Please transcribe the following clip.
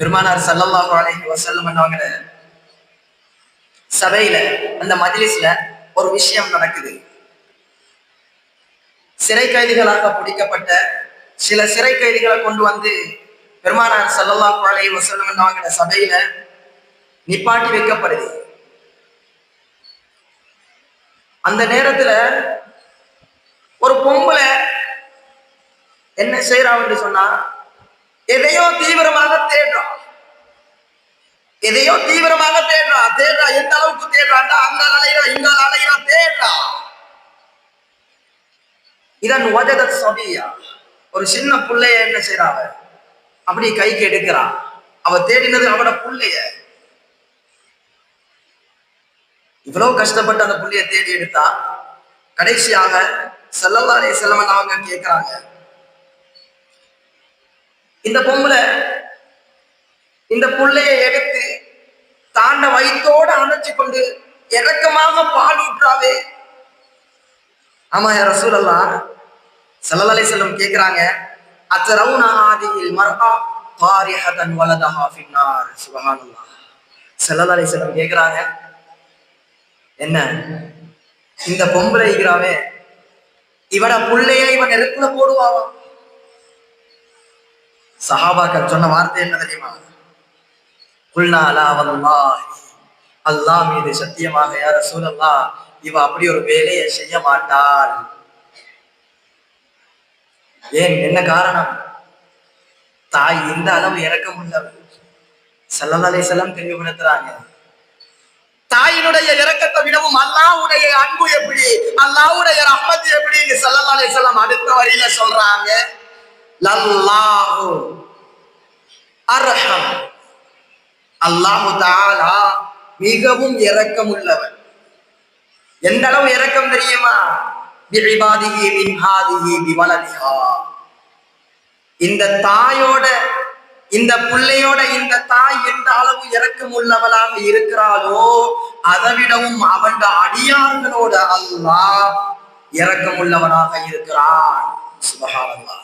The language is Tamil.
பெருமானார் சல்லல்லாஹு அலைஹி வஸல்லம் அவங்க சபையில அந்த மஜ்லிஸ்ல ஒரு விஷயம் நடக்குது. சிறை கைதிகளாக பிடிக்கப்பட்ட சில சிறை கைதிகளை கொண்டு வந்து பெருமானார் சல்லல்லாஹு அலைஹி வஸல்லம் அவங்க சபையில நிப்பாட்டி வைக்கப்படுது. அந்த நேரத்துல ஒரு பொம்பளை என்ன செய்யறான்னு சொன்னா எதையோ தீவிரமாக தேடுறான் எதையோ தீவிரமாக தேடுறா தேடுறா எந்த அளவுக்கு தேடுறாண்டா? அங்க அலைகிறா இந்த அலைகிறா தேடுறா. இதன் வஜத சபியா. ஒரு சின்ன பிள்ளைய என்ன செய்யறா அவ அப்படி கைக்கு எடுக்கிறா அவ தேடினது அவட பிள்ளைய. இவ்வளவு கஷ்டப்பட்டு அந்த புள்ளைய தேடி எடுத்தா கடைசியாக செல்லல்லாரே செல்லவன் அவங்க கேட்கிறாங்க இந்த பொம்பளை இந்த புள்ளைய எடுத்து தாண்ட வயிற்றோட அணைச்சு கொண்டு இறக்கமாக பால் ஊற்றாவே ஆமா யார சூழல்லாம் சல்லலை செல்லம் கேக்குறாங்க அத்தரவுனா ஆதியில் மர்ஹா பாரிஹதன் வலதஹா ஃபின்னார். சுபஹானல்லாஹ். சல்லலை செல்லம் கேட்கிறாங்க என்ன? இந்த பொம்பளை இருக்கிறாவே இவட புள்ளைய இவன் நெருப்புல போடுவாவான் சஹாபாக்கள் சொன்ன வார்த்தை என்ன தெரியுமா? குல்னாலா அலா அல்லாஹ் மீது சத்தியமாக யார சூழல்லா இவ அப்படி ஒரு வேலையை செய்ய மாட்டாள். ஏன்? என்ன காரணம்? தாய் இந்த அளவு இறக்கம் உள்ளவர் சல்லல்லாஹு செல்லம் தெளிவுபடுத்துறாங்க தாயினுடைய இறக்கத்தை விடவும் அல்லாவுடைய அன்பு எப்படி? அல்லாவுடைய ரஹ்மத் எப்படின்னு சல்லல்லாஹு செல்லம் அடுத்த வரியில சொல்றாங்க. லல்லாஹு அர்ஹம் அல்லாஹு தாலா மிகவும் இரக்கம் உள்ளவர் எந்த அளவு இரக்கம் தெரியுமா? பிஇபாதிஹி மின் விவலதிகா இந்த தாயோட இந்த பிள்ளையோட இந்த தாய் எந்த அளவு இறக்கம் உள்ளவளாக இருக்கிறாளோ அதை விடவும் அவன் அடியார்களோட அல்லாஹ் இறக்கம் உள்ளவனாக இருக்கிறான். சுபஹானல்லாஹ்.